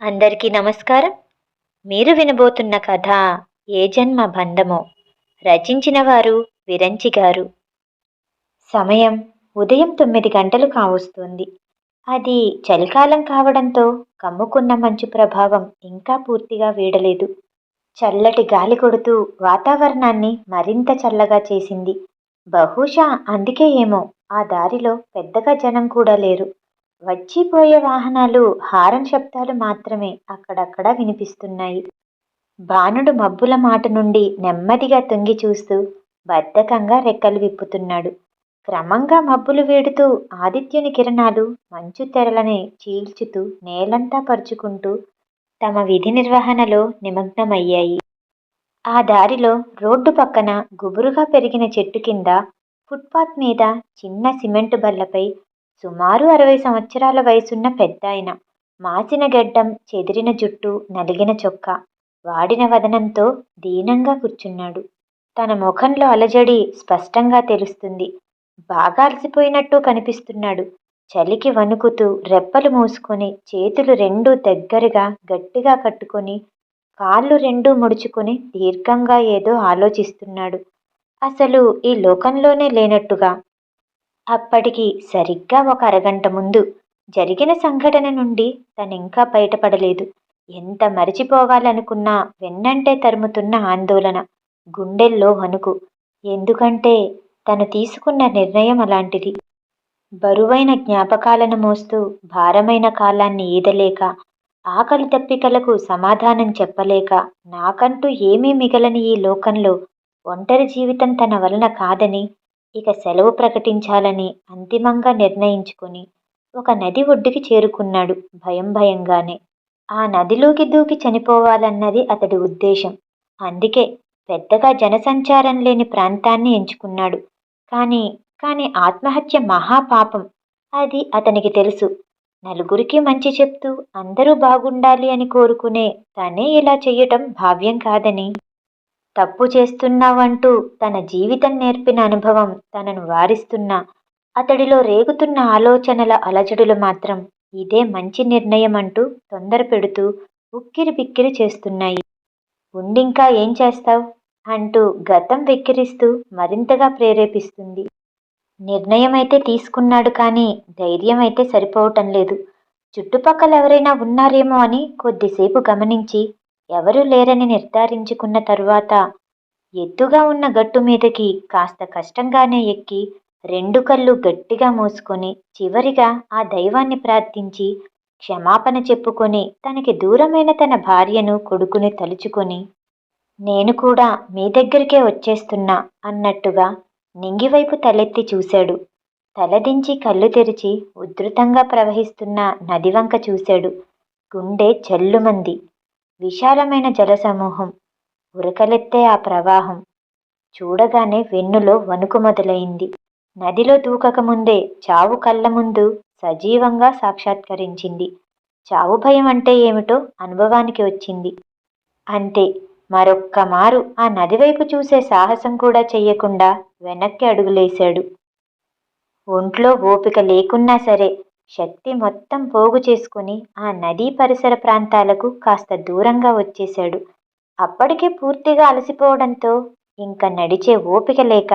అందరికీ నమస్కారం. మీరు వినబోతున్న కథ ఏ జన్మ బంధమో రచించిన వారు విరంచి గారు. సమయం ఉదయం తొమ్మిది గంటలు కావస్తుంది. అది చలికాలం కావడంతో కమ్ముకున్న మంచు ప్రభావం ఇంకా పూర్తిగా వీడలేదు. చల్లటి గాలి కొడుతూ వాతావరణాన్ని మరింత చల్లగా చేసింది. బహుశా అందుకే ఏమో ఆ దారిలో పెద్దగా జనం కూడా లేరు. వచ్చిపోయే వాహనాలు హారన్ శబ్దాలు మాత్రమే అక్కడక్కడ వినిపిస్తున్నాయి. బాణుడు మబ్బుల మాట నుండి నెమ్మదిగా తొంగి చూస్తూ బద్ధకంగా రెక్కలు విప్పుతున్నాడు. క్రమంగా మబ్బులు వేడుతూ ఆదిత్యుని కిరణాలు మంచు తెరలని చీల్చుతూ నేలంతా పరుచుకుంటూ తమ విధి నిర్వహణలో నిమగ్నమయ్యాయి. ఆ దారిలో రోడ్డు పక్కన గుబురుగా పెరిగిన చెట్టు కింద ఫుట్పాత్ మీద చిన్న సిమెంటు బల్లపై సుమారు అరవై సంవత్సరాల వయసున్న పెద్దాయన మాసిన గడ్డం చెదిరిన జుట్టు నలిగిన చొక్కా వాడిన వదనంతో దీనంగా కూర్చున్నాడు. తన ముఖంలో అలజడి స్పష్టంగా తెలుస్తుంది. బాగా అలసిపోయినట్టు కనిపిస్తున్నాడు. చలికి వణుకుతూ రెప్పలు మూసుకొని చేతులు రెండు దగ్గరగా గట్టిగా కట్టుకొని కాళ్ళు రెండూ ముడుచుకొని దీర్ఘంగా ఏదో ఆలోచిస్తున్నాడు. అసలు ఈ లోకంలోనే లేనట్టుగా అప్పటికి సరిగ్గా ఒక అరగంట ముందు జరిగిన సంఘటన నుండి తనింకా బయటపడలేదు. ఎంత మరిచిపోవాలనుకున్నా వెన్నంటే తరుముతున్న ఆందోళన గుండెల్లో వణుకు. ఎందుకంటే తను తీసుకున్న నిర్ణయం అలాంటిది. బరువైన జ్ఞాపకాలను మోస్తూ భారమైన కాలాన్ని ఈదలేక ఆకలి తప్పికలకు సమాధానం చెప్పలేక నాకంటూ ఏమీ మిగలని ఈ లోకంలో ఒంటరి జీవితం తన వలన కాదని ఇక సెలవు ప్రకటించాలని అంతిమంగా నిర్ణయించుకుని ఒక నది ఒడ్డుకి చేరుకున్నాడు భయం భయంగానే. ఆ నదిలోకి దూకి చనిపోవాలన్నది అతడి ఉద్దేశం. అందుకే పెద్దగా జనసంచారం లేని ప్రాంతాన్ని ఎంచుకున్నాడు. కానీ కానీ ఆత్మహత్య మహాపాపం అది అతనికి తెలుసు. నలుగురికి మంచి చెప్తూ అందరూ బాగుండాలి అని కోరుకునే తనే ఇలా చెయ్యటం భావ్యం కాదని. తప్పు చేస్తున్నావంటూ తన జీవితం నేర్పిన అనుభవం తనను వారిస్తున్నా. అతడిలో రేగుతున్న ఆలోచనల అలజడులు మాత్రం ఇదే మంచి నిర్ణయం అంటూ తొందర పెడుతూ ఉక్కిరి బిక్కిరి చేస్తున్నాయి. ఉండింకా ఏం చేస్తావు? అంటూ గతం వెక్కిరిస్తూ మరింతగా ప్రేరేపిస్తుంది. నిర్ణయం అయితే తీసుకున్నాడు కానీ ధైర్యం అయితే సరిపోవటం లేదు. చుట్టుపక్కల ఎవరైనా ఉన్నారేమో అని కొద్దిసేపు గమనించి ఎవరూ లేరని నిర్ధారించుకున్న తరువాత ఎత్తుగా ఉన్న గట్టు మీదకి కాస్త కష్టంగానే ఎక్కి రెండు కళ్ళు గట్టిగా మూసుకొని చివరిగా ఆ దైవాన్ని ప్రార్థించి క్షమాపణ చెప్పుకొని తనకి దూరమైన తన భార్యను కొడుకుని తలుచుకొని నేను కూడా మీ దగ్గరికే వచ్చేస్తున్నా అన్నట్టుగా నింగివైపు తలెత్తి చూశాడు. తలదించి కళ్ళు తెరిచి ఉధృతంగా ప్రవహిస్తున్న నదివంక చూశాడు. గుండె చల్లుమంది విశాలమైన జలసమూహం ఉరకలెత్తే ఆ ప్రవాహం చూడగానే వెన్నులో వణుకు మొదలైంది. నదిలో దూకకముందే చావు కళ్ళ ముందు సజీవంగా సాక్షాత్కరించింది. చావు భయం అంటే ఏమిటో అనుభవానికి వచ్చింది. అంతే మరొక్క మారు ఆ నదివైపు చూసే సాహసం కూడా చెయ్యకుండా వెనక్కి అడుగులేశాడు. ఒంట్లో ఓపిక లేకున్నా సరే శక్తి మొత్తం పోగు చేసుకుని ఆ నదీ పరిసర ప్రాంతాలకు కాస్త దూరంగా వచ్చేశాడు. అప్పటికే పూర్తిగా అలసిపోవడంతో ఇంకా నడిచే ఓపిక లేక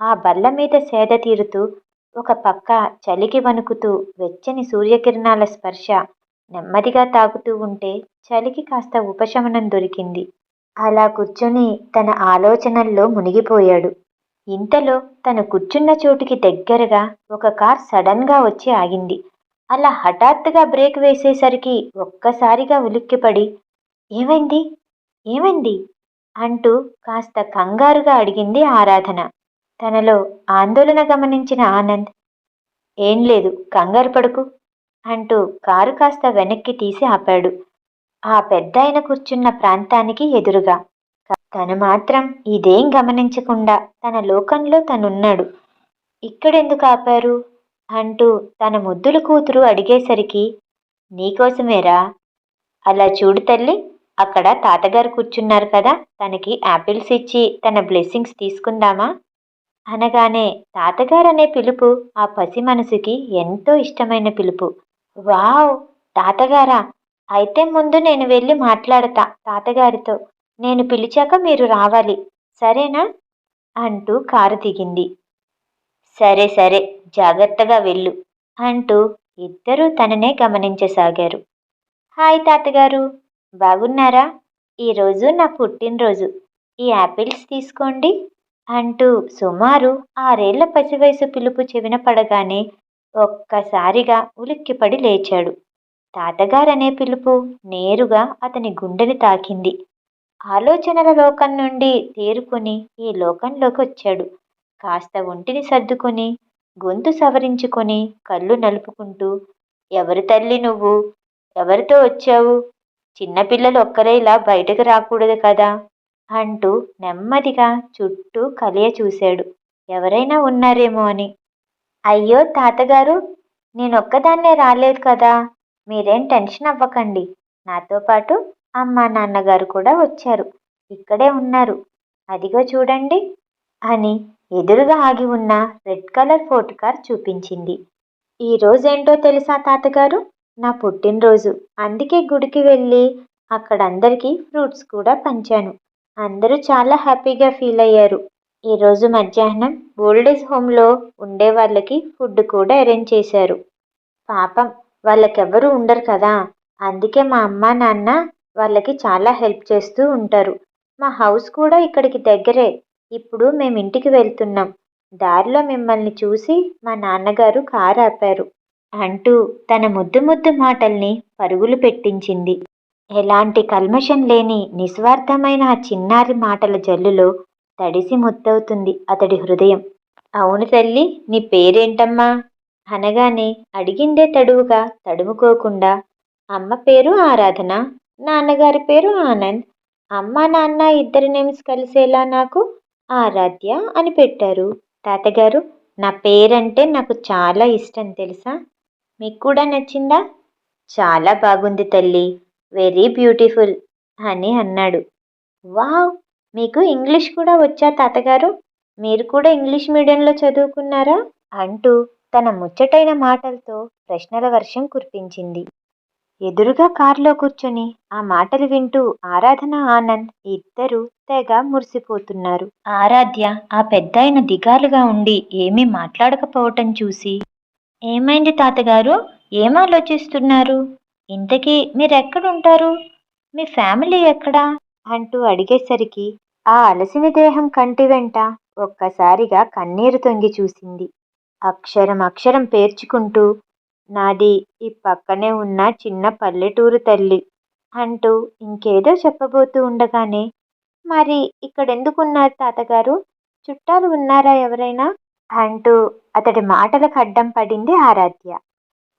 ఆ బల్ల మీద సేద తీరుతూ ఒక పక్క చలికి వణుకుతూ వెచ్చని సూర్యకిరణాల స్పర్శ నెమ్మదిగా తాగుతూ ఉంటే చలికి కాస్త ఉపశమనం దొరికింది. అలా కూర్చొని తన ఆలోచనల్లో మునిగిపోయాడు. ఇంతలో తను కూర్చున్న చోటుకి దగ్గరగా ఒక కార్ సడన్గా వచ్చి ఆగింది. అలా హఠాత్తుగా బ్రేక్ వేసేసరికి ఒక్కసారిగా ఉలిక్కిపడి ఏమైంది? ఏమైంది? అంటూ కాస్త కంగారుగా అడిగింది ఆరాధన. తనలో ఆందోళన గమనించిన ఆనంద్ ఏం లేదు కంగారు పడుకు అంటూ కారు కాస్త వెనక్కి తీసి ఆపాడు. ఆ పెద్దాయన కూర్చున్న ప్రాంతానికి ఎదురుగా. తను మాత్రం ఇదేం గమనించకుండా తన లోకంలో తనున్నాడు. ఇక్కడెందుకు ఆపారు? అంటూ తన ముద్దుల కూతురు అడిగేసరికి నీకోసమేరా అలా చూడు తల్లి అక్కడ తాతగారు కూర్చున్నారు కదా తనకి యాపిల్స్ ఇచ్చి తన బ్లెస్సింగ్స్ తీసుకుందామా? అనగానే తాతగారు అనే పిలుపు ఆ పసి మనసుకి ఎంతో ఇష్టమైన పిలుపు. వావ్! తాతగారా అయితే ముందు నేను వెళ్ళి మాట్లాడతా తాతగారితో. నేను పిలిచాక మీరు రావాలి. సరేనా? అంటూ కారు దిగింది. సరే సరే జాగ్రత్తగా వెళ్ళు అంటూ ఇద్దరూ తననే గమనించసాగారు. హాయ్ తాతగారు బాగున్నారా? ఈరోజు నా పుట్టినరోజు. ఈ యాపిల్స్ తీసుకోండి అంటూ సుమారు ఆరేళ్ళ పసివయసు పిలుపు చెవిన పడగానే ఒక్కసారిగా ఉలిక్కిపడి లేచాడు. తాతగారనే పిలుపు నేరుగా అతని గుండెని తాకింది. ఆలోచనల లోకం నుండి తేరుకొని ఈ లోకంలోకి వచ్చాడు. కాస్త ఒంటిని సర్దుకొని గొంతు సవరించుకొని కళ్ళు నలుపుకుంటూ ఎవరి తల్లి నువ్వు? ఎవరితో వచ్చావు? చిన్నపిల్లలు ఒక్కరే ఇలా బయటకు రాకూడదు కదా? అంటూ నెమ్మదిగా చుట్టూ కలియ చూశాడు. ఎవరైనా ఉన్నారేమో అని. అయ్యో తాతగారు నేనొక్కదాన్నే రాలేదు కదా. మీరేం టెన్షన్ అవ్వకండి. నాతో పాటు అమ్మ నాన్నగారు కూడా వచ్చారు. ఇక్కడే ఉన్నారు. అదిగో చూడండి అని ఎదురుగా ఆగి ఉన్న రెడ్ కలర్ ఫోర్ట్ కార్ చూపించింది. ఈ రోజేంటో తెలుసా తాతగారు? నా పుట్టినరోజు. అందుకే గుడికి వెళ్ళి అక్కడ అందరికీ ఫ్రూట్స్ కూడా పంచాను. అందరూ చాలా హ్యాపీగా ఫీల్ అయ్యారు. ఈరోజు మధ్యాహ్నం ఓల్డేజ్ హోమ్లో ఉండే వాళ్ళకి ఫుడ్ కూడా అరేంజ్ చేశారు. పాపం వాళ్ళకెవ్వరూ ఉండరు కదా. అందుకే మా అమ్మ నాన్న వాళ్ళకి చాలా హెల్ప్ చేస్తూ ఉంటారు. మా హౌస్ కూడా ఇక్కడికి దగ్గరే. ఇప్పుడు మేము ఇంటికి వెళ్తున్నాం. దారిలో మిమ్మల్ని చూసి మా నాన్నగారు కారు ఆపారు అంటూ తన ముద్దు ముద్దు మాటల్ని పరుగులు పెట్టించింది. ఎలాంటి కల్మషం లేని నిస్వార్థమైన ఆ చిన్నారి మాటల జల్లులో తడిసి ముద్దవుతుంది అతడి హృదయం. అవును తల్లి నీ పేరేంటమ్మా? అనగానే అడిగిందే తడువుగా తడుముకోకుండా అమ్మ పేరు ఆరాధన నాన్నగారి పేరు ఆనంద్ అమ్మ నాన్న ఇద్దరి నేమ్స్ కలిసేలా నాకు ఆరాధ్య అని పెట్టారు. తాతగారు నా పేరంటే నాకు చాలా ఇష్టం తెలుసా? మీకు కూడా నచ్చిందా? చాలా బాగుంది తల్లి. వెరీ బ్యూటిఫుల్ అని అన్నాడు. వావ్! మీకు ఇంగ్లీష్ కూడా వచ్చా తాతగారు? మీరు కూడా ఇంగ్లీష్ మీడియంలో చదువుకున్నారా? అంటూ తన ముచ్చటైన మాటలతో ప్రశ్నల వర్షం కురిపించింది. ఎదురుగా కారులో కూర్చొని ఆ మాటలు వింటూ ఆరాధన ఆనంద్ ఇద్దరు తెగ మురిసిపోతున్నారు. ఆరాధ్య ఆ పెద్దాయన దిగాలుగా ఉండి ఏమీ మాట్లాడకపోవటం చూసి ఏమైంది తాతగారు? ఏం ఆలోచిస్తున్నారు? ఇంతకీ మీరెక్కడుంటారు? మీ ఫ్యామిలీ ఎక్కడా? అంటూ అడిగేసరికి ఆ అలసిన దేహం కంటి వెంట ఒక్కసారిగా కన్నీరు తొంగి చూసింది. అక్షరం అక్షరం పేర్చుకుంటూ నాది ఈ పక్కనే ఉన్న చిన్న పల్లెటూరు తల్లి అంటూ ఇంకేదో చెప్పబోతూ ఉండగానే మరి ఇక్కడెందుకున్నారు తాతగారు? చుట్టాలు ఉన్నారా ఎవరైనా? అంటూ అతడి మాటలకు అడ్డం పడింది ఆరాధ్య.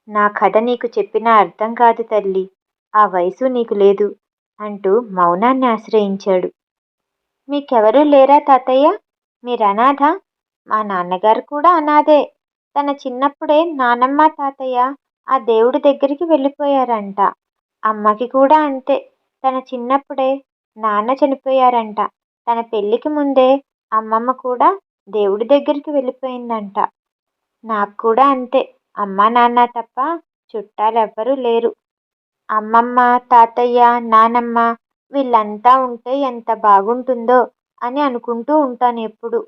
నా కథ నీకు చెప్పినా అర్థం కాదు తల్లి ఆ వయసు నీకు లేదు అంటూ మౌనాన్ని ఆశ్రయించాడు. మీకెవరూ లేరా తాతయ్య? మీరు అనాథ మా నాన్నగారు కూడా అనాథే. తన చిన్నప్పుడే నానమ్మ తాతయ్య ఆ దేవుడి దగ్గరికి వెళ్ళిపోయారంట. అమ్మకి కూడా అంతే. తన చిన్నప్పుడే నాన్న చనిపోయారంట. తన పెళ్ళికి ముందే అమ్మమ్మ కూడా దేవుడి దగ్గరికి వెళ్ళిపోయిందంట. నాకు కూడా అంతే. అమ్మ నాన్న తప్ప చుట్టాలు ఎవ్వరూ లేరు. అమ్మమ్మ తాతయ్య నానమ్మ వీళ్ళంతా ఉంటే ఎంత బాగుంటుందో అని అనుకుంటూ ఉంటాను ఎప్పుడు.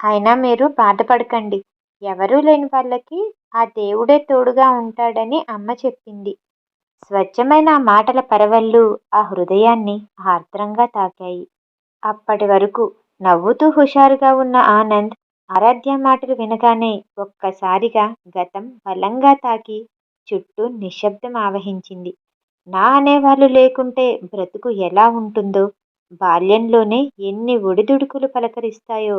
అయినా మీరు బాధపడకండి. ఎవరూ లేని వాళ్ళకి ఆ దేవుడే తోడుగా ఉంటాడని అమ్మ చెప్పింది. స్వచ్ఛమైన ఆ మాటల పరవళ్ళు ఆ హృదయాన్ని ఆర్ద్రంగా తాకాయి. అప్పటి వరకు నవ్వుతూ హుషారుగా ఉన్న ఆనంద్ ఆరాధ్య మాటలు వినగానే ఒక్కసారిగా గతం బలంగా తాకి చుట్టూ నిశ్శబ్దం ఆవహించింది. నా అనేవాళ్ళు లేకుంటే బ్రతుకు ఎలా ఉంటుందో బాల్యంలోనే ఎన్ని ఒడిదుడుకులు పలకరిస్తాయో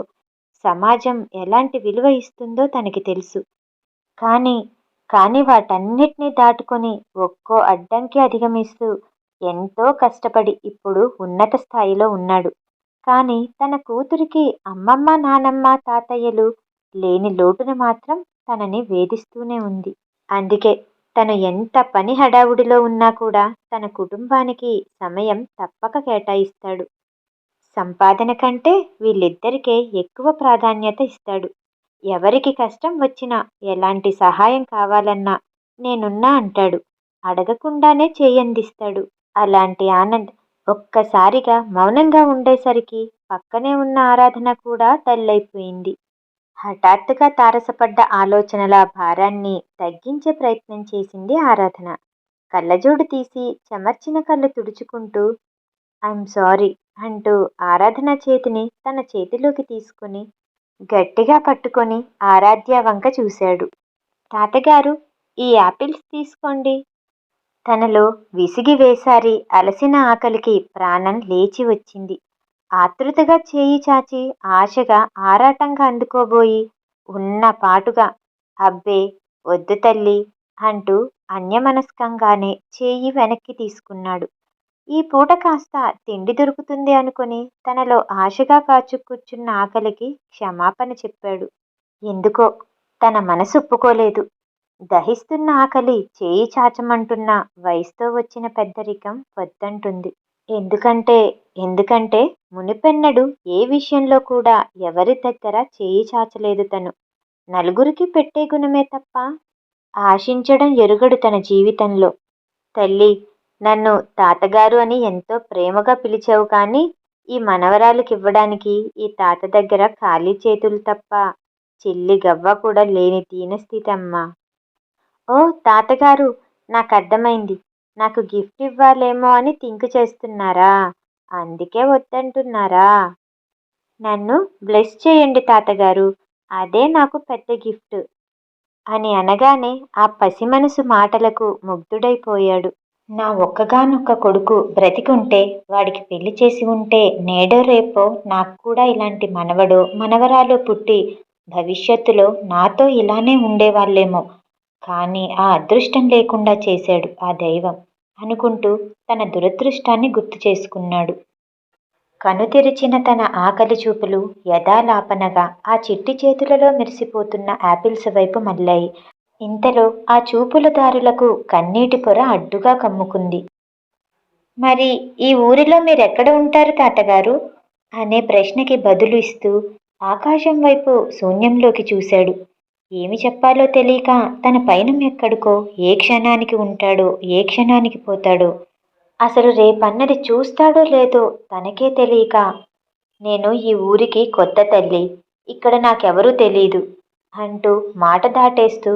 సమాజం ఎలాంటి విలువ ఇస్తుందో తనకి తెలుసు. కానీ కానీ వాటన్నిటినీ దాటుకొని ఒక్కో అడ్డంకి అధిగమిస్తూ ఎంతో కష్టపడి ఇప్పుడు ఉన్నత స్థాయిలో ఉన్నాడు. కానీ తన కూతురికి అమ్మమ్మ నానమ్మ తాతయ్యలు లేని లోటును మాత్రం తనని వేధిస్తూనే ఉంది. అందుకే తను ఎంత పని హడావుడిలో ఉన్నా కూడా తన కుటుంబానికి సమయం తప్పక కేటాయిస్తాడు. సంపాదన కంటే వీళ్ళిద్దరికే ఎక్కువ ప్రాధాన్యత ఇస్తాడు. ఎవరికి కష్టం వచ్చినా ఎలాంటి సహాయం కావాలన్నా నేనున్నా అంటాడు. అడగకుండానే చేయందిస్తాడు. అలాంటి ఆనంద్ ఒక్కసారిగా మౌనంగా ఉండేసరికి పక్కనే ఉన్న ఆరాధన కూడా తల్లైపోయింది. హఠాత్తుగా తారసపడ్డ ఆలోచనల భారాన్ని తగ్గించే ప్రయత్నం చేసింది ఆరాధన. కళ్ళజోడు తీసి చెమర్చిన కళ్ళు తుడుచుకుంటూ ఐఎమ్ సారీ అంటూ ఆరాధన చేతిని తన చేతిలోకి తీసుకుని గట్టిగా పట్టుకొని ఆరాధ్య వంక చూశాడు. తాతగారు ఈ యాపిల్స్ తీసుకోండి. తనలో విసిగి వేసారి అలసిన ఆకలికి ప్రాణం లేచి వచ్చింది. ఆతృతగా చేయి చాచి ఆశగా ఆరాటంగా అందుకోబోయి ఉన్న పాటుగా అబ్బే వద్దు తల్లి అంటూ అన్యమనస్కంగానే చేయి వెనక్కి తీసుకున్నాడు. ఈ పూట కాస్త తిండి దొరుకుతుంది అనుకుని తనలో ఆశగా కాచు కూర్చున్న ఆకలికి క్షమాపణ చెప్పాడు. ఎందుకో తన మనసు ఒప్పుకోలేదు. దహిస్తున్న ఆకలి చేయి చాచమంటున్న వయసుతో వచ్చిన పెద్దరికం వద్దంటుంది. ఎందుకంటే ఎందుకంటే మునిపెన్నడు ఏ విషయంలో కూడా ఎవరి దగ్గర చేయి చాచలేదు తను. నలుగురికి పెట్టే గుణమే తప్ప ఆశించడం ఎరుగడు తన జీవితంలో. తల్లి నన్ను తాతగారు అని ఎంతో ప్రేమగా పిలిచావు కానీ ఈ మనవరాలకి ఇవ్వడానికి ఈ తాత దగ్గర ఖాళీ చేతులు తప్ప చెల్లి గవ్వ కూడా లేని దీనస్థితి అమ్మా ఓ తాతగారు నాకు అర్థమైంది నాకు గిఫ్ట్ ఇవ్వాలేమో అని థింక్ చేస్తున్నారా? అందుకే వద్దంటున్నారా? నన్ను బ్లెస్ చేయండి తాతగారు. అదే నాకు పెద్ద గిఫ్ట్. అని అనగానే ఆ పసి మనసు మాటలకు ముగ్ధుడైపోయాడు. నా ఒక్కగానొక్క కొడుకు బ్రతికుంటే వాడికి పెళ్ళి చేసి ఉంటే నేడో రేపో నాకు కూడా ఇలాంటి మనవడో మనవరాలు పుట్టి భవిష్యత్తులో నాతో ఇలానే ఉండేవాళ్ళేమో. కానీ ఆ అదృష్టం లేకుండా చేశాడు ఆ దైవం అనుకుంటూ తన దురదృష్టాన్ని గుర్తు చేసుకున్నాడు. కనుతెరిచిన తన ఆకలి చూపులు యథాలాపనగా ఆ చిట్టి చేతులలో మెరిసిపోతున్న యాపిల్స్ వైపు మళ్ళాయి. ఇంతలో ఆ చూపుల దారులకు కన్నీటి పొర అడ్డుగా కమ్ముకుంది. మరి ఈ ఊరిలో మీరెక్కడ ఉంటారు తాతగారు? అనే ప్రశ్నకి బదులు ఇస్తూ ఆకాశం వైపు శూన్యంలోకి చూశాడు. ఏమి చెప్పాలో తెలియక తన పైన ఎక్కడికో ఏ క్షణానికి ఉంటాడో ఏ క్షణానికి పోతాడో అసలు రేపన్నది చూస్తాడో లేదో తనకే తెలియక నేను ఈ ఊరికి కొత్త తల్లి ఇక్కడ నాకెవరూ తెలీదు అంటూ మాట దాటేస్తూ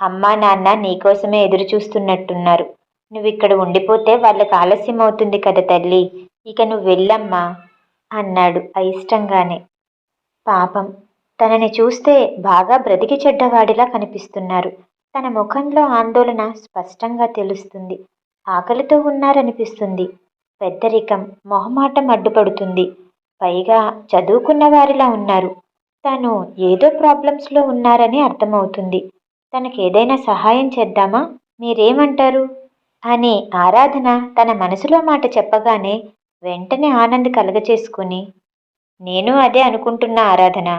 అమ్మా నాన్న నీకోసమే ఎదురు చూస్తున్నట్టున్నారు నువ్వు ఇక్కడ ఉండిపోతే వాళ్ళకి ఆలస్యం అవుతుంది కదా తల్లి. ఇక నువ్వు వెళ్ళమ్మా అన్నాడు అయిష్టంగానే. పాపం తనని చూస్తే బాగా బ్రతికి చెడ్డవాడిలా కనిపిస్తున్నారు. తన ముఖంలో ఆందోళన స్పష్టంగా తెలుస్తుంది. ఆకలితో ఉన్నారనిపిస్తుంది. పెద్దరికం మొహమాటం అడ్డుపడుతుంది. పైగా చదువుకున్న వారిలా ఉన్నారు. తను ఏదో ప్రాబ్లమ్స్లో ఉన్నారని అర్థమవుతుంది. తనకి ఏదైనా సహాయం చేద్దామా? మీరేమంటారు? అని ఆరాధన తన మనసులో మాట చెప్పగానే వెంటనే ఆనంద్ కలగచేసుకుని నేను అదే అనుకుంటున్నా ఆరాధన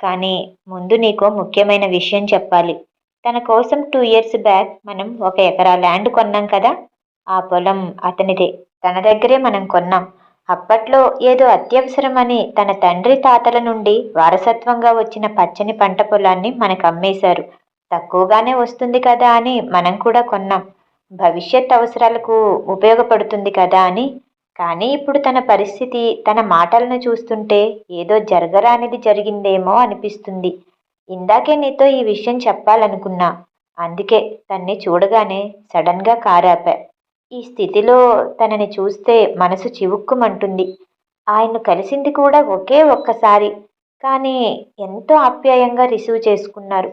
కానీ ముందు నీకో ముఖ్యమైన విషయం చెప్పాలి. తన కోసం టూ ఇయర్స్ బ్యాక్ మనం ఒక ఎకరా ల్యాండ్ కొన్నాం కదా? ఆ పొలం అతనిదే. తన దగ్గరే మనం కొన్నాం. అప్పట్లో ఏదో అత్యవసరమని తన తండ్రి తాతల నుండి వారసత్వంగా వచ్చిన పచ్చని పంట పొలాన్ని మనకు అమ్మేశారు. తక్కువగానే వస్తుంది కదా అని మనం కూడా కొన్నాం. భవిష్యత్ అవసరాలకు ఉపయోగపడుతుంది కదా అని. కానీ ఇప్పుడు తన పరిస్థితి తన మాటలను చూస్తుంటే ఏదో జరగరానిది జరిగిందేమో అనిపిస్తుంది. ఇందాకే నీతో ఈ విషయం చెప్పాలనుకున్నా. అందుకే తన్ని చూడగానే సడన్గా కారాపా. ఈ స్థితిలో తనని చూస్తే మనసు చివుక్కుమంటుంది. ఆయన కలిసింది కూడా ఒకే ఒక్కసారి. కానీ ఎంతో ఆప్యాయంగా రిసీవ్ చేసుకున్నారు.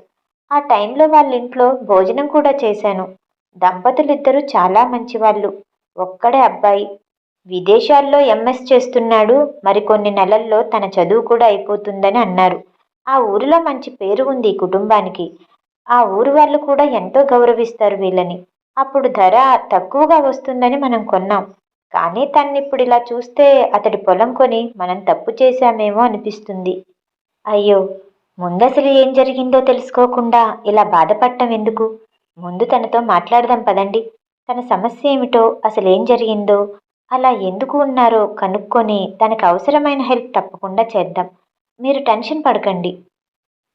ఆ టైంలో వాళ్ళ ఇంట్లో భోజనం కూడా చేశాను. దంపతులిద్దరూ చాలా మంచివాళ్ళు. ఒక్కడే అబ్బాయి. విదేశాల్లో ఎంఎస్ చేస్తున్నాడు. మరికొన్ని నెలల్లో తన చదువు కూడా అయిపోతుందని అన్నారు. ఆ ఊరిలో మంచి పేరు ఉంది ఈ కుటుంబానికి. ఆ ఊరు వాళ్ళు కూడా ఎంతో గౌరవిస్తారు వీళ్ళని. అప్పుడు ధర తక్కువగా వస్తుందని మనం కొన్నాం. కానీ తన్నిప్పుడు ఇలా చూస్తే అతడి పొలం కొని మనం తప్పు చేశామేమో అనిపిస్తుంది. అయ్యో! ముందసలు ఏం జరిగిందో తెలుసుకోకుండా ఇలా బాధపడటం ఎందుకు? ముందు తనతో మాట్లాడదాం పదండి. తన సమస్య ఏమిటో అసలు ఏం జరిగిందో అలా ఎందుకు ఉన్నారో కనుక్కొని తనకు అవసరమైన హెల్ప్ తప్పకుండా చేద్దాం. మీరు టెన్షన్ పడకండి.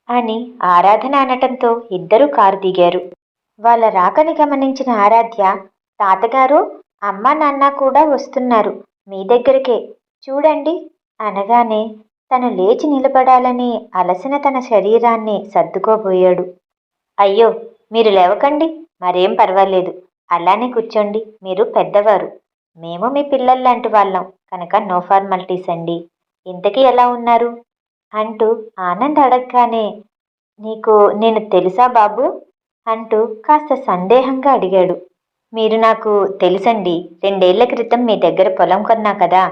అని ఆరాధన అనటంతో ఇద్దరూ కారు దిగారు. వాళ్ళ రాకని గమనించిన ఆరాధ్య తాతగారు అమ్మ నాన్న కూడా వస్తున్నారు. మీ దగ్గరికే. చూడండి అనగానే తను లేచి నిలబడాలని అలసిన తన శరీరాన్ని సర్దుకోబోయాడు. అయ్యో మీరు లేవకండి మరేం పర్వాలేదు. అలానే కూర్చోండి మీరు పెద్దవారు. మేము మీ పిల్లల్లాంటి వాళ్ళం కనుక నో ఫార్మాలిటీస్ అండి. ఇంతకీ ఎలా ఉన్నారు? అంటూ ఆనంద్ అడగగానే నీకు నేను తెలుసా బాబు? అంటూ కాస్త సందేహంగా అడిగాడు. మీరు నాకు తెలుసండి రెండేళ్ళ క్రితం మీ దగ్గర పొలం కొన్నా కదా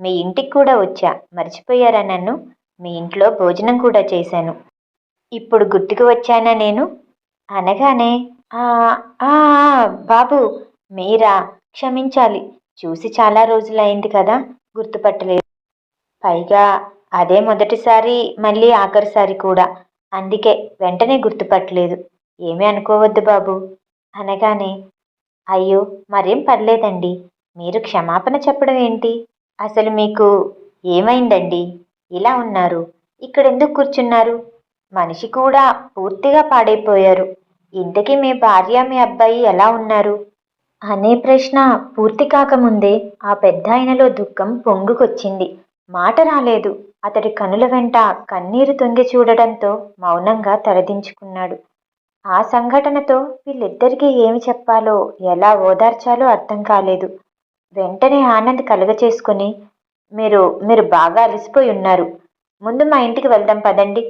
మీ ఇంటికి కూడా వచ్చా. మర్చిపోయారా నన్ను? మీ ఇంట్లో భోజనం కూడా చేశాను. ఇప్పుడు గుర్తుకు వచ్చానా నేను? అనగానే "ఆ, బాబు మీరా క్షమించాలి. చూసి చాలా రోజులైంది కదా గుర్తుపట్టలేదు. పైగా అదే మొదటిసారి మళ్ళీ ఆఖరిసారి కూడా. అందుకే వెంటనే గుర్తుపట్టలేదు. ఏమీ అనుకోవద్దు బాబు. అనగానే అయ్యో మరేం పర్లేదండి. మీరు క్షమాపణ చెప్పడం ఏంటి? అసలు మీకు ఏమైందండి? ఇలా ఉన్నారు. ఇక్కడెందుకు కూర్చున్నారు? మనిషి కూడా పూర్తిగా పాడైపోయారు. ఇంతకీ మీ భార్య మీ అబ్బాయి ఎలా ఉన్నారు? అనే ప్రశ్న పూర్తి కాకముందే ఆ పెద్ద ఆయనలో దుఃఖం పొంగుకొచ్చింది. మాట రాలేదు. అతడి కనుల వెంట కన్నీరు తొంగి చూడడంతో మౌనంగా తలదించుకున్నాడు. ఆ సంఘటనతో వీళ్ళిద్దరికీ ఏమి చెప్పాలో ఎలా ఓదార్చాలో అర్థం కాలేదు. వెంటనే ఆనంద్ కలుగచేసుకుని మీరు మీరు బాగా అలసిపోయి ఉన్నారు. ముందు మా ఇంటికి వెళ్దాం పదండి.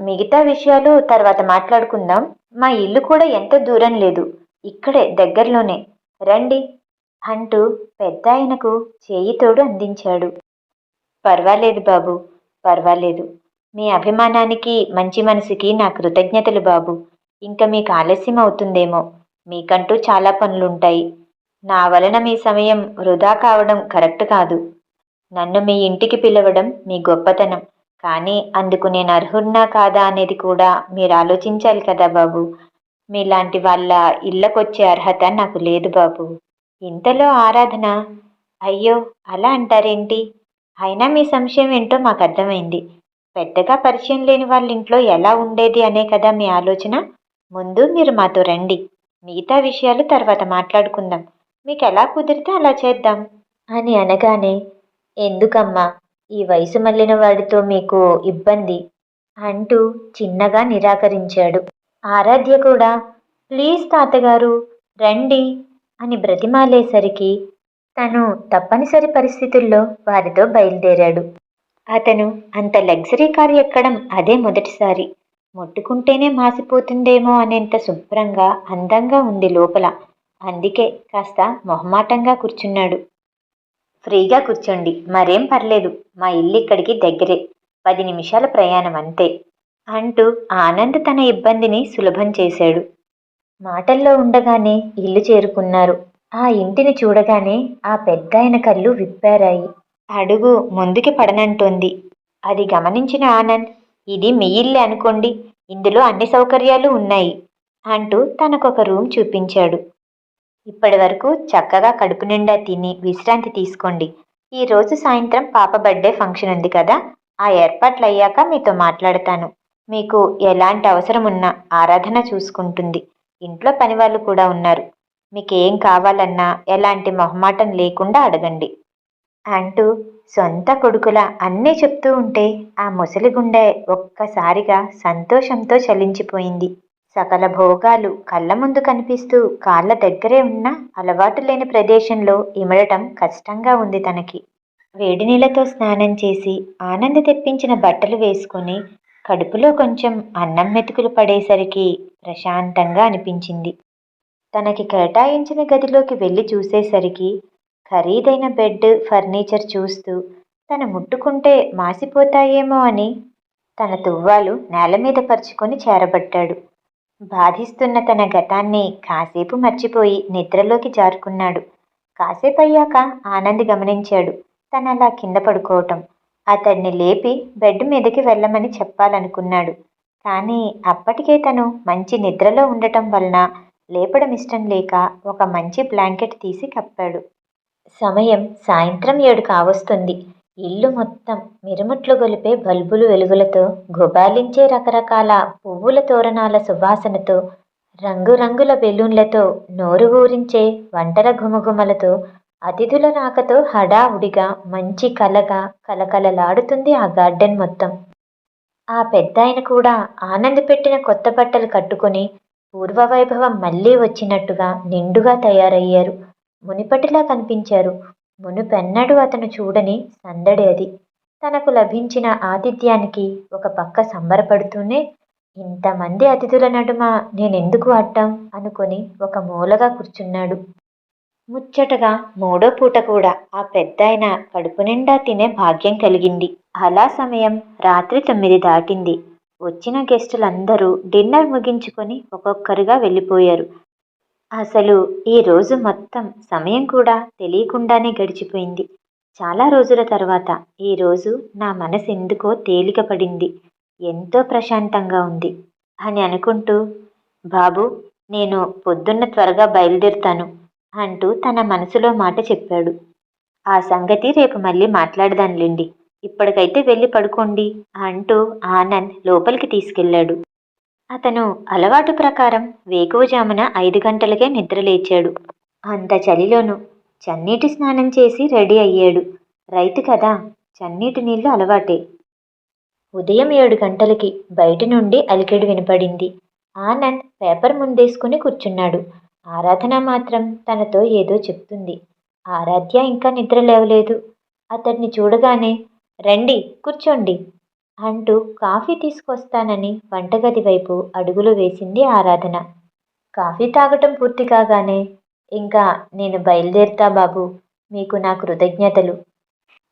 మిగతా విషయాలు తర్వాత మాట్లాడుకుందాం. మా ఇల్లు కూడా ఎంత దూరం లేదు. ఇక్కడే దగ్గరలోనే. రండి. అంటూ పెద్ద ఆయనకు చేయి తోడు అందించాడు. పర్వాలేదు బాబు పర్వాలేదు. మీ అభిమానానికి మంచి మనసుకి నా కృతజ్ఞతలు బాబు. ఇంకా మీకు ఆలస్యం అవుతుందేమో. మీకంటూ చాలా పనులుంటాయి. నా వలన మీ సమయం వృధా కావడం కరెక్ట్ కాదు. నన్ను మీ ఇంటికి పిలవడం మీ గొప్పతనం. కానీ అందుకు నేను అర్హున్నా కాదా అనేది కూడా మీరు ఆలోచించాలి కదా బాబు. మీలాంటి వాళ్ళ ఇళ్ళకొచ్చే అర్హత నాకు లేదు బాబు. ఇంతలో ఆరాధన? అయ్యో అలా అంటారేంటి? అయినా మీ సంశయం ఏంటో మాకు అర్థమైంది. పెద్దగా పరిచయం లేని వాళ్ళ ఇంట్లో ఎలా ఉండేది అనే కదా మీ ఆలోచన? ముందు మీరు మాతో రండి. మిగతా విషయాలు తర్వాత మాట్లాడుకుందాం. మీకు ఎలా కుదిరితే అలా చేద్దాం అని అనగానే ఎందుకమ్మా ఈ వయసు మళ్ళిన వాడితో మీకు ఇబ్బంది? అంటూ చిన్నగా నిరాకరించాడు. ఆరాధ్య కూడా ప్లీజ్ తాతగారు రండి అని బ్రతిమాలేసరికి తను తప్పనిసరి పరిస్థితుల్లో వారితో బయలుదేరాడు. అతను అంత లగ్జరీ కారు ఎక్కడం అదే మొదటిసారి. ముట్టుకుంటేనే మాసిపోతుందేమో అనేంత శుభ్రంగా అందంగా ఉంది లోపల. అందుకే కాస్త మొహమాటంగా కూర్చున్నాడు. ఫ్రీగా కూర్చోండి. మరేం పర్లేదు. మా ఇల్లు ఇక్కడికి దగ్గరే. పది నిమిషాల ప్రయాణం అంతే. అంటూ ఆనంద్ తన ఇబ్బందిని సులభం చేశాడు. మాటల్లో ఉండగానే ఇల్లు చేరుకున్నారు. ఆ ఇంటిని చూడగానే ఆ పెద్దాయన కళ్ళు విప్పారాయి. అడుగు ముందుకి పడనంటోంది. అది గమనించిన ఆనంద్ ఇది మీ ఇల్లే అనుకోండి. ఇందులో అన్ని సౌకర్యాలు ఉన్నాయి అంటూ తనకొక రూమ్ చూపించాడు. ఇప్పటి వరకు చక్కగా కడుపు నిండా తిని విశ్రాంతి తీసుకోండి. ఈరోజు సాయంత్రం పాప బర్త్డే ఫంక్షన్ ఉంది కదా ఆ ఏర్పాట్లు అయ్యాక మీతో మాట్లాడతాను. మీకు ఎలాంటి అవసరం ఉన్నా ఆరాధన చూసుకుంటుంది. ఇంట్లో పనివాళ్ళు కూడా ఉన్నారు. మీకు ఏం కావాలన్నా ఎలాంటి మొహమాటం లేకుండా అడగండి. అంటూ సొంత కొడుకుల అన్నీ చెప్తూ ఉంటే ఆ ముసలి గుండె ఒక్కసారిగా సంతోషంతో చలించిపోయింది. సకల భోగాలు కళ్ళ ముందు కనిపిస్తూ కాళ్ళ దగ్గరే ఉన్న అలవాటు లేని ప్రదేశంలో ఇమడటం కష్టంగా ఉంది తనకి. వేడి నీళ్ళతో స్నానం చేసి ఆనంద తెప్పించిన బట్టలు వేసుకొని కడుపులో కొంచెం అన్నం మెతుకులు పడేసరికి ప్రశాంతంగా అనిపించింది. తనకి కేటాయించిన గదిలోకి వెళ్ళి చూసేసరికి ఖరీదైన బెడ్ ఫర్నిచర్ చూస్తూ తను ముట్టుకుంటే మాసిపోతాయేమో అని తన తువ్వాలు నేల మీద పరుచుకొని చేరబట్టాడు. బాధిస్తున్న తన గతాన్ని కాసేపు మర్చిపోయి నిద్రలోకి జారుకున్నాడు. కాసేపు అయ్యాక ఆనంద్ గమనించాడు. తను అలా కింద పడుకోవటం. అతన్ని లేపి బెడ్ మీదకి వెళ్ళమని చెప్పాలనుకున్నాడు. కానీ అప్పటికే తను మంచి నిద్రలో ఉండటం వలన లేపడం ఇష్టం లేక ఒక మంచి బ్లాంకెట్ తీసి కప్పాడు. సమయం సాయంత్రం ఏడు కావస్తుంది ఇల్లు మొత్తం మిరుమట్లు గొలిపే బల్బులు వెలుగులతో గుబాలించే రకరకాల పువ్వుల తోరణాల సువాసనతో రంగురంగుల బెలూన్లతో నోరు ఊరించే వంటల ఘుమఘుమలతో అతిథుల రాకతో హడావుడిగా మంచి కలగా కలకలలాడుతుంది ఆ గార్డెన్ మొత్తం. ఆ పెద్దాయన కూడా ఆనంద్ పెట్టిన కొత్త బట్టలు కట్టుకొని పూర్వవైభవం మళ్ళీ వచ్చినట్టుగా నిండుగా తయారయ్యారు. మునిపటిలా కనిపించారు. మునుపెన్నడూ అతను చూడని సందడి అది. తనకు లభించిన ఆతిథ్యానికి ఒక పక్క సంబరపడుతూనే ఇంతమంది అతిథుల నడుమ నేనెందుకు అడ్డం అనుకొని ఒక మూలగా కూర్చున్నాడు. ముచ్చటగా మూడో పూట కూడా ఆ పెద్దాయన కడుపు నిండా తినే భాగ్యం కలిగింది. అలా సమయం రాత్రి తొమ్మిది దాటింది. వచ్చిన గెస్టులందరూ డిన్నర్ ముగించుకొని ఒక్కొక్కరుగా వెళ్ళిపోయారు. అసలు ఈ రోజు మొత్తం సమయం కూడా తెలియకుండానే గడిచిపోయింది. చాలా రోజుల తర్వాత ఈరోజు నా మనసు ఎందుకో తేలిక పడింది. ఎంతో ప్రశాంతంగా ఉంది. అని అనుకుంటూ బాబు నేను పొద్దున్న త్వరగా బయలుదేరుతాను అంటూ తన మనసులో మాట చెప్పాడు. ఆ సంగతి రేపు మళ్ళీ మాట్లాడదానులేండి. ఇప్పటికైతే వెళ్ళి పడుకోండి అంటూ ఆనంద్ లోపలికి తీసుకెళ్ళాడు. అతను అలవాటు ప్రకారం వేకువజామున ఐదు గంటలకే నిద్రలేచాడు అంత చలిలోనూ చన్నీటి స్నానం చేసి రెడీ అయ్యాడు. రైతు కదా చన్నీటి నీళ్ళు అలవాటే. ఉదయం ఏడు గంటలకి బయట నుండి అలికెడు వినపడింది. ఆనంద్ పేపర్ ముందేసుకుని కూర్చున్నాడు. ఆరాధన మాత్రం తనతో ఏదో చెప్తుంది. ఆరాధ్య ఇంకా నిద్ర లేవలేదు. అతడిని చూడగానే రండి కూర్చోండి. అంటూ కాఫీ తీసుకొస్తానని వంటగది వైపు అడుగులు వేసింది ఆరాధన. కాఫీ తాగటం పూర్తి కాగానే ఇంకా నేను బయలుదేరుతా బాబు మీకు నా కృతజ్ఞతలు.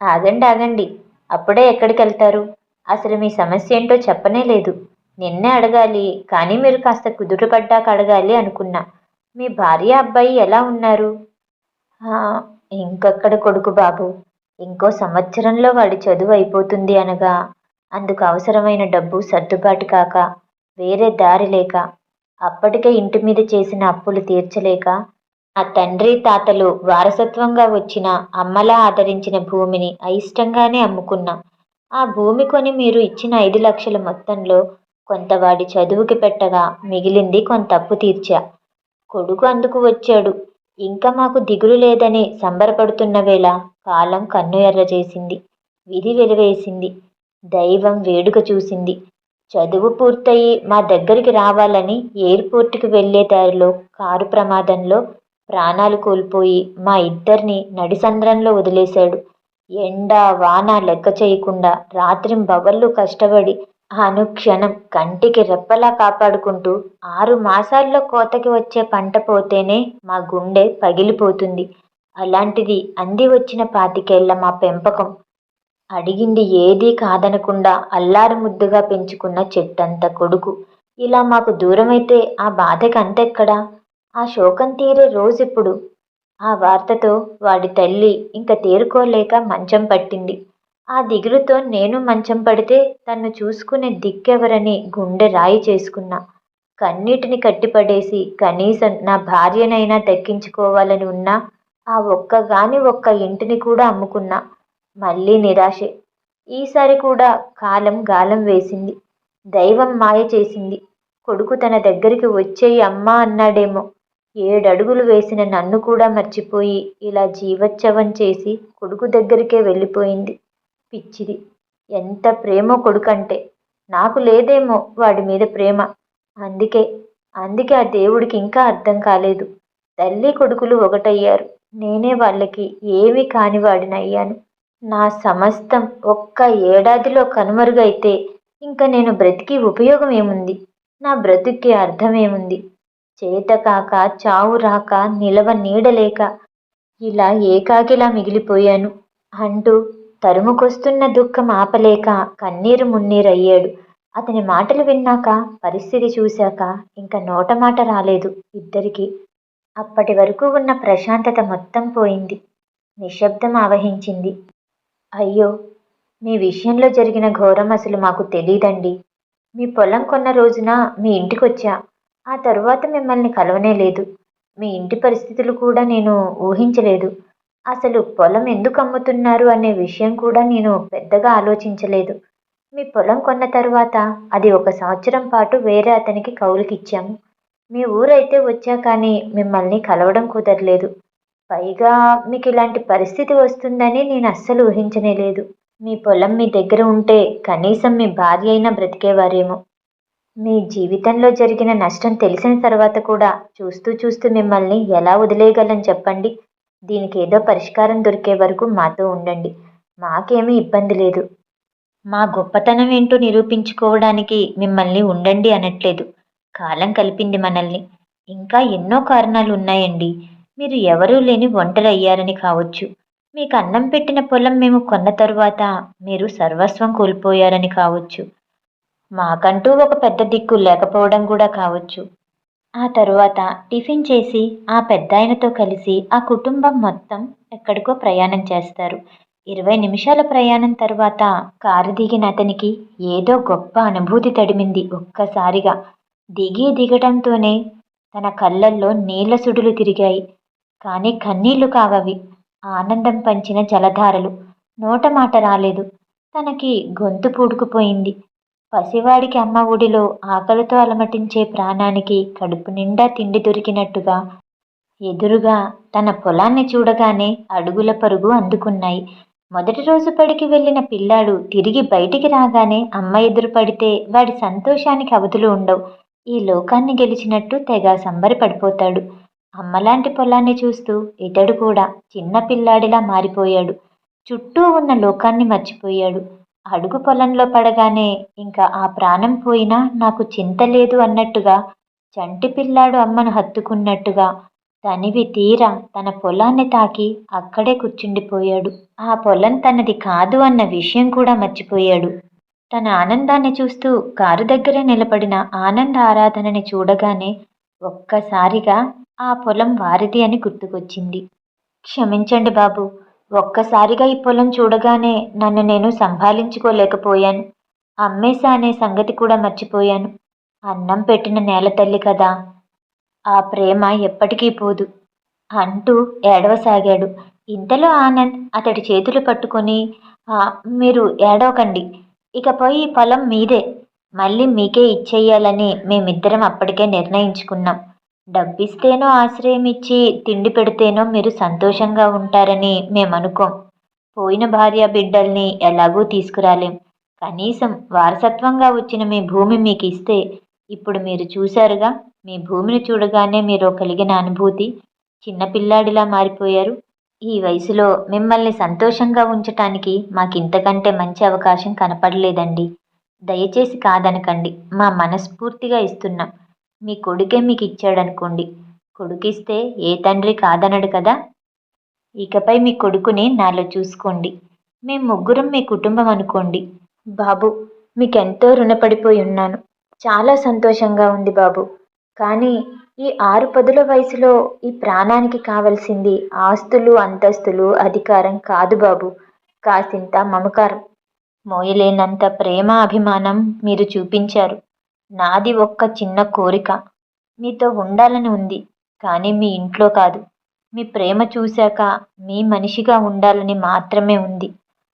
ఆగండి ఆగండి అప్పుడే ఎక్కడికి వెళ్తారు? అసలు మీ సమస్య ఏంటో చెప్పనే లేదు. నిన్నే అడగాలి కానీ మీరు కాస్త కుదుటపడ్డాక అడగాలి అనుకున్నా. మీ భార్య అబ్బాయి ఎలా ఉన్నారు? ఇంకొక్కడ కొడుకు బాబు. ఇంకో సంవత్సరంలో వాడి చదువు అయిపోతుంది అనగా అందుకు అవసరమైన డబ్బు సర్దుబాటు కాక వేరే దారి లేక అప్పటికే ఇంటి మీద చేసిన అప్పులు తీర్చలేక ఆ తండ్రి తాతలు వారసత్వంగా వచ్చిన అమ్మలా ఆదరించిన భూమిని అయిష్టంగానే అమ్ముకున్నా. ఆ భూమి కొని మీరు ఇచ్చిన ఐదు లక్షల మొత్తంలో కొంత వాడి చదువుకి పెట్టగా మిగిలింది కొంత అప్పు తీర్చా. కొడుకు అందుకు వచ్చాడు. ఇంకా మాకు దిగులు లేదని సంబరపడుతున్న వేళ కాలం కన్ను ఎర్ర చేసింది విధి వెలివేసింది. దైవం వేడుక చూసింది. చదువు పూర్తయి మా దగ్గరికి రావాలని ఎయిర్పోర్ట్కి వెళ్ళే దారిలో కారు ప్రమాదంలో ప్రాణాలు కోల్పోయి మా ఇద్దరిని నడిసంద్రంలో వదిలేశాడు. ఎండ వాన లెక్క చేయకుండా రాత్రింబవళ్ళు కష్టపడి అనుక్షణం కంటికి రెప్పలా కాపాడుకుంటూ ఆరు మాసాల్లో కోతకి వచ్చే పంట పోతేనే మా గుండె పగిలిపోతుంది. అలాంటిది అంది వచ్చిన పాతికేళ్ళ మా పెంపకం. అడిగింది ఏదీ కాదనకుండా అల్లారు ముద్దుగా పెంచుకున్న చెట్టంత కొడుకు. ఇలా మాకు దూరమైతే ఆ బాధకి అంతెక్కడా? ఆ శోకం తీరే రోజిప్పుడు. ఆ వార్తతో వాడి తల్లి ఇంక తేరుకోలేక మంచం పట్టింది. ఆ దిగులుతో నేను మంచం పడితే తన్ను చూసుకునే దిక్కెవరని గుండె రాయి చేసుకున్నా. కన్నీటిని కట్టిపడేసి కనీసం నా భార్యనైనా దక్కించుకోవాలని ఉన్నా ఆ ఒక్కగాని ఒక్క ఇంటిని కూడా అమ్ముకున్నా. మళ్ళీ నిరాశే. ఈసారి కూడా కాలం గాలం వేసింది. దైవం మాయ చేసింది. కొడుకు తన దగ్గరికి వచ్చేయి అమ్మా అన్నాడేమో. ఏడడుగులు వేసిన నన్ను కూడా మర్చిపోయి ఇలా జీవోత్సవం చేసి కొడుకు దగ్గరికే వెళ్ళిపోయింది. పిచ్చిది. ఎంత ప్రేమో కొడుకంటే. నాకు లేదేమో వాడి మీద ప్రేమ. అందుకే అందుకే ఆ దేవుడికి ఇంకా అర్థం కాలేదు. తల్లి కొడుకులు ఒకటయ్యారు. నేనే వాళ్ళకి ఏమీ కానివాడినయ్యాను నా సమస్తం ఒక్క ఏడాదిలో కనుమరుగైతే ఇంకా నేను బ్రతికి ఉపయోగం ఏముంది నా బ్రతుక్కి అర్థం ఏముంది చావు రాక నిలవ నీడలేక ఇలా ఏకాకిలా మిగిలిపోయాను. అంటూ తరుముకొస్తున్న దుఃఖం ఆపలేక కన్నీరు మున్నీరయ్యాడు. అతని మాటలు విన్నాక పరిస్థితి చూశాక ఇంకా నోట మాట రాలేదు ఇద్దరికి. అప్పటి వరకు ఉన్న ప్రశాంతత మొత్తం పోయింది. నిశ్శబ్దం ఆవహించింది. అయ్యో మీ విషయంలో జరిగిన ఘోరం అసలు మాకు తెలియదండి మీ పొలం కొన్న రోజున మీ ఇంటికి వచ్చా ఆ తరువాత మిమ్మల్ని కలవనే లేదు. మీ ఇంటి పరిస్థితులు కూడా నేను ఊహించలేదు. అసలు పొలం ఎందుకు అమ్ముతున్నారు అనే విషయం కూడా నేను పెద్దగా ఆలోచించలేదు. మీ పొలం కొన్న తర్వాత అది ఒక సంవత్సరం పాటు వేరే అతనికి కౌలుకిచ్చాము. మీ ఊరైతే వచ్చా కానీ మిమ్మల్ని కలవడం కుదరలేదు. పైగా మీకు ఇలాంటి పరిస్థితి వస్తుందని నేను అస్సలు ఊహించనే లేదు మీ పొలం మీ దగ్గర ఉంటే కనీసం మీ భార్య అయినా బ్రతికేవారేమో. మీ జీవితంలో జరిగిన నష్టం తెలిసిన తర్వాత కూడా చూస్తూ చూస్తూ మిమ్మల్ని ఎలా వదిలేయగలని చెప్పండి. దీనికి ఏదో పరిష్కారం దొరికే వరకు మాతో ఉండండి. మాకేమీ ఇబ్బంది లేదు. మా గొప్పతనం ఏంటో నిరూపించుకోవడానికి మిమ్మల్ని ఉండండి అనట్లేదు. కాలం కలిపింది మనల్ని. ఇంకా ఎన్నో కారణాలు ఉన్నాయండి మీరు ఎవరూ లేని ఒంటరయ్యారని కావచ్చు. మీకు అన్నం పెట్టిన పొలం మేము కొన్న తరువాత మీరు సర్వస్వం కోల్పోయారని కావచ్చు. మాకంటూ ఒక పెద్ద దిక్కు లేకపోవడం కూడా కావచ్చు. ఆ తరువాత టిఫిన్ చేసి ఆ పెద్దాయనతో కలిసి ఆ కుటుంబం మొత్తం ఎక్కడికో ప్రయాణం చేస్తారు. ఇరవై నిమిషాల ప్రయాణం తర్వాత కారు దిగిన అతనికి ఏదో గొప్ప అనుభూతి తడిమింది ఒక్కసారిగా. దిగి దిగటంతోనే తన కళ్ళల్లో నీళ్ళ సుడులు తిరిగాయి. కానీ కన్నీళ్ళు కావవి. ఆనందం పంచిన జలధారలు. నోట మాట రాలేదు. తనకి గొంతు పూడుకుపోయింది. పసివాడికి అమ్మ ఒడిలో ఆకలితో అలమటించే ప్రాణానికి కడుపు నిండా తిండి దొరికినట్టుగా ఎదురుగా తన పొలాన్ని చూడగానే అడుగుల పరుగు అందుకున్నాయి. మొదటి రోజు పడికి వెళ్ళిన పిల్లాడు తిరిగి బయటికి రాగానే అమ్మ ఎదురు పడితే వాడి సంతోషానికి అవధులు ఉండవు. ఈ లోకాన్ని గెలిచినట్టు తెగ సంబరి పడిపోతాడు అమ్మలాంటి పొలాన్ని చూస్తూ ఇతడు కూడా చిన్న పిల్లాడిలా మారిపోయాడు. చుట్టూ ఉన్న లోకాన్ని మర్చిపోయాడు. అడుగు పొలంలో పడగానే ఇంకా ఆ ప్రాణం పోయినా నాకు చింత లేదు అన్నట్టుగా చంటి పిల్లాడు అమ్మను హత్తుకున్నట్టుగా తనివి తీర తన పొలాన్ని తాకి అక్కడే కూర్చుండిపోయాడు. ఆ పొలం తనది కాదు అన్న విషయం కూడా మర్చిపోయాడు. తన ఆనందాన్ని చూస్తూ కారు దగ్గరే నిలబడిన ఆనంద ఆరాధనని చూడగానే ఒక్కసారిగా ఆ పొలం వారిది అని గుర్తుకొచ్చింది. క్షమించండి బాబు ఒక్కసారిగా ఈ పొలం చూడగానే నన్ను నేను సంభాళించుకోలేకపోయాను అమ్మేశా అనే సంగతి కూడా మర్చిపోయాను. అన్నం పెట్టిన నేల తల్లి కదా ఆ ప్రేమ ఎప్పటికీ పోదు అంటూ ఏడవసాగాడు. ఇంతలో ఆనంద్ అతడి చేతులు పట్టుకొని మీరు ఏడవకండి. ఇకపై ఈ పొలం మీదే. మళ్ళీ మీకే ఇచ్చేయాలని మేమిద్దరం అప్పటికే నిర్ణయించుకున్నాం. డబ్బిస్తేనో ఆశ్రయం ఇచ్చి తిండి పెడితేనో మీరు సంతోషంగా ఉంటారని మేము అనుకోం పోయిన భార్య బిడ్డల్ని ఎలాగూ తీసుకురాలేం. కనీసం వారసత్వంగా వచ్చిన మీ భూమి మీకు ఇస్తే ఇప్పుడు మీరు చూశారుగా మీ భూమిని చూడగానే మీరు కలిగిన అనుభూతి చిన్నపిల్లాడిలా మారిపోయారు. ఈ వయసులో మిమ్మల్ని సంతోషంగా ఉంచటానికి మాకింతకంటే మంచి అవకాశం కనపడలేదండి. దయచేసి కాదనకండి మా మనస్ఫూర్తిగా ఇస్తున్నాం. మీ కొడుకే మీకు ఇచ్చాడనుకోండి కొడుకిస్తే ఏ తండ్రి కాదనడు కదా? ఇకపై మీ కొడుకుని నాలో చూసుకోండి. మేము ముగ్గురం మీ కుటుంబం అనుకోండి. బాబు మీకెంతో రుణపడిపోయి ఉన్నాను. చాలా సంతోషంగా ఉంది బాబు. కానీ ఈ ఆరు పదుల వయసులో ఈ ప్రాణానికి కావలసింది ఆస్తులు అంతస్తులు అధికారం కాదు బాబు. కాసింత మమకారం. మోయలేనంత ప్రేమ అభిమానం మీరు చూపించారు. నాది ఒక్క చిన్న కోరిక. మీతో ఉండాలని ఉంది కానీ మీ ఇంట్లో కాదు. మీ ప్రేమ చూశాక మీ మనిషిగా ఉండాలని మాత్రమే ఉంది.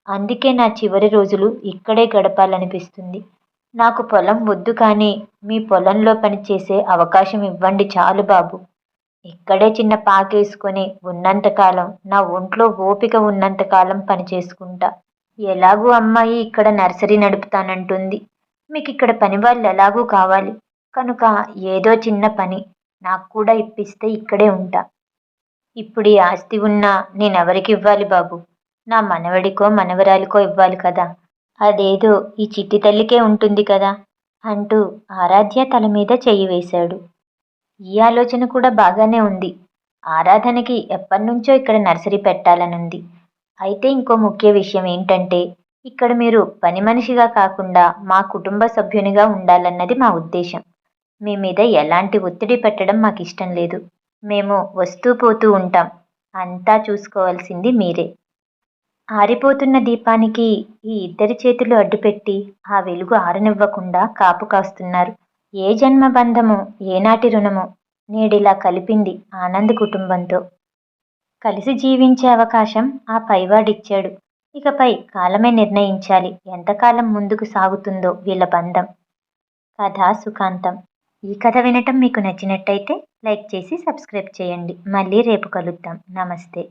అందుకే నా చివరి రోజులు ఇక్కడే గడపాలనిపిస్తుంది. నాకు పొలం వద్దు కానీ మీ పొలంలో పనిచేసే అవకాశం ఇవ్వండి చాలు బాబు. ఇక్కడే చిన్న పాకేసుకొని ఉన్నంతకాలం నా ఒంట్లో ఓపిక ఉన్నంతకాలం పనిచేసుకుంటా ఎలాగూ అమ్మాయి ఇక్కడ నర్సరీ నడుపుతానంటుంది. మీకు ఇక్కడ పని వాళ్ళు ఎలాగూ కావాలి. కనుక ఏదో చిన్న పని నాకు కూడా ఇప్పిస్తే ఇక్కడే ఉంటా. ఇప్పుడు ఈ ఆస్తి ఉన్నా నేనెవరికి ఇవ్వాలి బాబు? నా మనవడికో మనవరాలికో ఇవ్వాలి కదా. అదేదో ఈ చిట్టి తల్లికే ఉంటుంది కదా అంటూ ఆరాధ్య తల మీద చెయ్యి వేశాడు. ఈ ఆలోచన కూడా బాగానే ఉంది. ఆరాధనకి ఎప్పటినుంచో ఇక్కడ నర్సరీ పెట్టాలనుంది. అయితే ఇంకో ముఖ్య విషయం ఏంటంటే ఇక్కడ మీరు పని మనిషిగా కాకుండా మా కుటుంబ సభ్యునిగా ఉండాలన్నది మా ఉద్దేశం. మీ మీద ఎలాంటి ఒత్తిడి పెట్టడం మాకు ఇష్టం లేదు. మేము వస్తూ పోతూ ఉంటాం. అంతా చూసుకోవాల్సింది మీరే. ఆరిపోతున్న దీపానికి ఈ ఇద్దరి చేతులు అడ్డుపెట్టి ఆ వెలుగు ఆరనివ్వకుండా కాపు కాస్తున్నారు. ఏ జన్మ బంధము ఏనాటి రుణము నేడిలా కలిపింది ఆనంద్ కుటుంబంతో. కలిసి జీవించే అవకాశం ఆ పైవాడిచ్చాడు. ఇకపై కాలమే నిర్ణయించాలి. ఎంతకాలం ముందుకు సాగుతుందో వీళ్ళ బంధం. కథ సుఖాంతం. ఈ కథ వినటం మీకు నచ్చినట్టయితే లైక్ చేసి సబ్స్క్రైబ్ చేయండి. మళ్ళీ రేపు కలుద్దాం. నమస్తే.